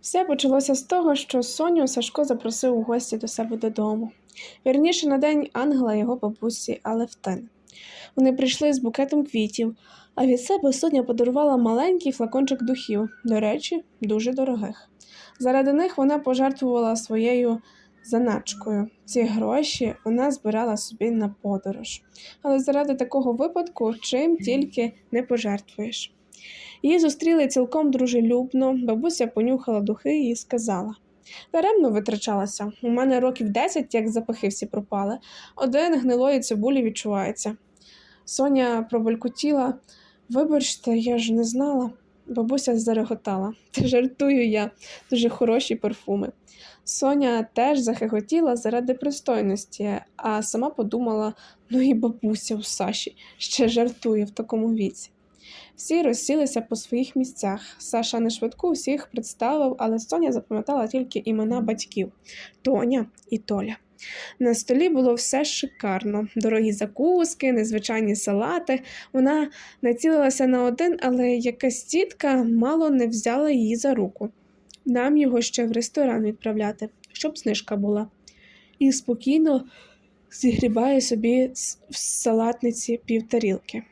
Все почалося з того, що Соню Сашко запросив у гості до себе додому. Вірніше на день ангела його бабусі Алевтини. Вони прийшли з букетом квітів, а від себе Соня подарувала маленький флакончик духів, до речі, дуже дорогих. Заради них вона пожертвувала своєю заначкою. Ці гроші вона збирала собі на подорож. Але заради такого випадку чим тільки не пожертвуєш. Її зустріли цілком дружелюбно, бабуся понюхала духи і сказала. Даремно витрачалася. У мене років 10, як запахи всі пропали. Один гнилої цибулі відчувається. Соня пробалькотіла. Вибачте, я ж не знала. Бабуся зареготала. Та жартую я, дуже хороші парфуми. Соня теж захихотіла заради пристойності, а сама подумала: ну і бабуся у Саші ще жартує в такому віці. Всі розсілися по своїх місцях. Саша не швидко всіх представив, але Соня запам'ятала тільки імена батьків Тоня і Толя. На столі було все шикарно: дорогі закуски, незвичайні салати. Вона націлилася на один, але якась тітка мало не взяла її за руку. Нам його ще в ресторан відправляти, щоб знижка була. І спокійно зігрібає собі в салатниці півтарілки.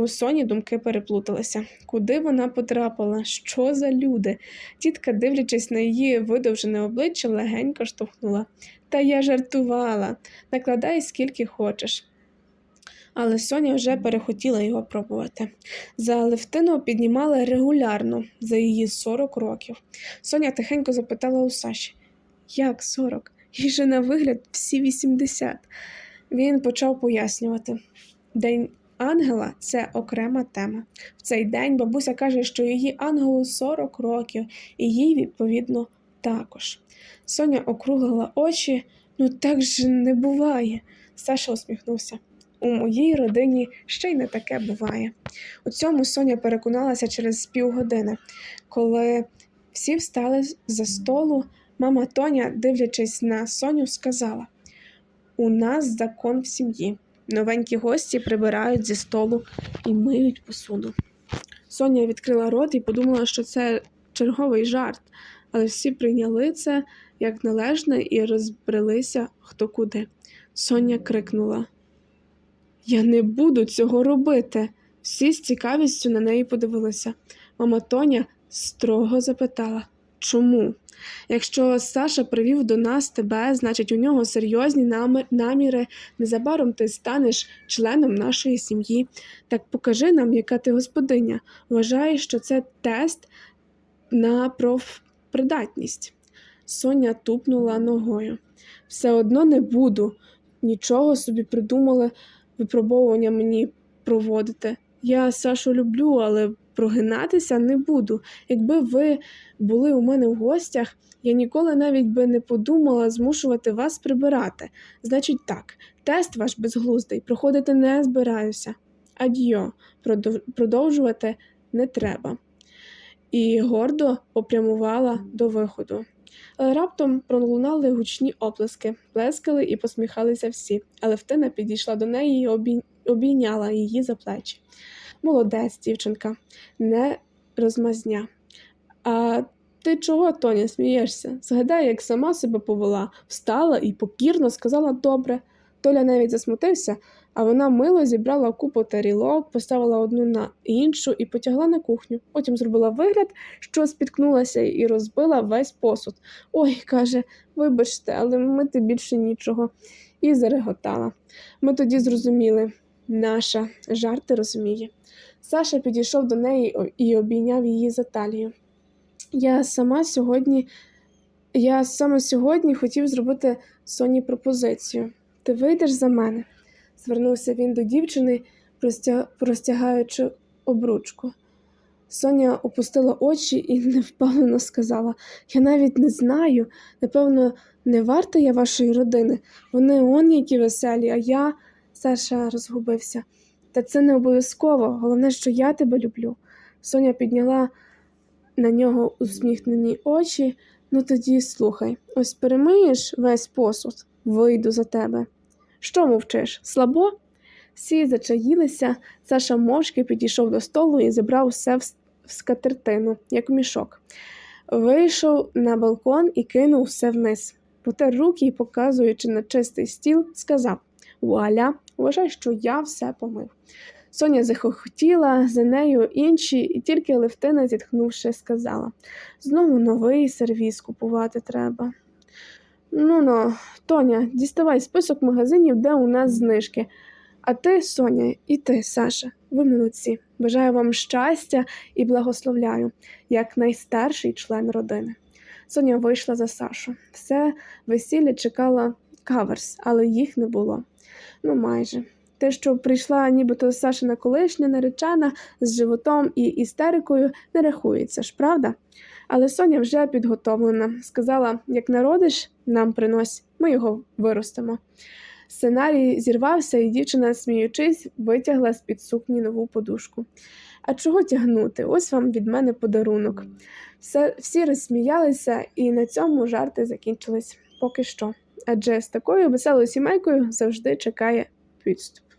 У Соні думки переплуталися. Куди вона потрапила? Що за люди? Тітка, дивлячись на її видовжене обличчя, легенько штовхнула. Та я жартувала, накладай скільки хочеш. Але Соня вже перехотіла його пробувати. За Левтину піднімали регулярно за її 40 років. Соня тихенько запитала у Саші: Як 40? Їй же на вигляд всі 80. Він почав пояснювати. День ангела це окрема тема. В цей день бабуся каже, що її ангелу 40 років, і їй, відповідно, також. Соня округлила очі, ну так же не буває. Саша усміхнувся. У моїй родині ще й не таке буває. У цьому Соня переконалася через півгодини, коли всі встали за столу. Мама Тоня, дивлячись на Соню, сказала: У нас закон в сім'ї. Новенькі гості прибирають зі столу і миють посуду. Соня відкрила рот і подумала, що це черговий жарт, але всі прийняли це як належне і розбрелися хто куди. Соня крикнула: Я не буду цього робити. Всі з цікавістю на неї подивилися. Мама Тоня строго запитала Чому? Якщо Саша привів до нас тебе, значить у нього серйозні наміри, незабаром ти станеш членом нашої сім'ї. Так покажи нам, яка ти господиня. Вважаю, що це тест на профпридатність. Соня тупнула ногою. Все одно не буду. Нічого собі придумали випробовування мені проводити. Я Сашу люблю, але прогинатися не буду. Якби ви були у мене в гостях, я ніколи навіть би не подумала змушувати вас прибирати. Значить, так, тест ваш безглуздий, проходити не збираюся. Адьо, продовжувати не треба. І гордо попрямувала до виходу. Але раптом пролунали гучні оплески, плескали і посміхалися всі, але Втина підійшла до неї і обійняла її за плечі. Молодець, дівчинка, не розмазня. А ти чого, Тоня, смієшся? Згадай, як сама себе повела, встала і покірно сказала добре. Толя навіть засмутився, а вона мило зібрала купу тарілок, поставила одну на іншу і потягла на кухню. Потім зробила вигляд, що спіткнулася і розбила весь посуд. Ой, каже, вибачте, але мити більше нічого. І зареготала. Ми тоді зрозуміли, наша жарти розуміє. Саша підійшов до неї і обійняв її за талію. Я сама сьогодні, я саме сьогодні хотів зробити Соні пропозицію. Ти вийдеш за мене? звернувся він до дівчини, простягаючи обручку. Соня опустила очі і невпевнено сказала: Я навіть не знаю, напевно, не варта я вашої родини. Вони он які веселі, а я, Саша розгубився. Та це не обов'язково. Головне, що я тебе люблю. Соня підняла на нього усміхнені очі. Ну тоді слухай, ось перемиєш весь посуд, вийду за тебе. Що мовчиш? Слабо? Всі зачаїлися, Саша мовчки підійшов до столу і зібрав все в скатертину, як мішок. Вийшов на балкон і кинув все вниз. Потер руки і, показуючи на чистий стіл, сказав Вуаля, вважай, що я все помив. Соня захохотіла за нею інші, і тільки Левтина, зітхнувши, сказала Знову новий сервіз купувати треба. Ну ну, Тоня, діставай список магазинів, де у нас знижки. А ти, Соня, і ти, Саша, ви молодці. Бажаю вам щастя і благословляю, як найстарший член родини. Соня вийшла за Сашу. Все весілля чекала каверс, але їх не було. Ну, майже. Те, що прийшла нібито Сашина колишня наречена з животом і істерикою, не рахується ж, правда? Але Соня вже підготовлена. Сказала: як народиш, нам принось, ми його виростемо. Сценарій зірвався, і дівчина, сміючись, витягла з під сукні нову подушку. А чого тягнути? Ось вам від мене подарунок. Все, всі розсміялися, і на цьому жарти закінчились поки що. Адже з такою веселою сімейкою завжди чекає підступ.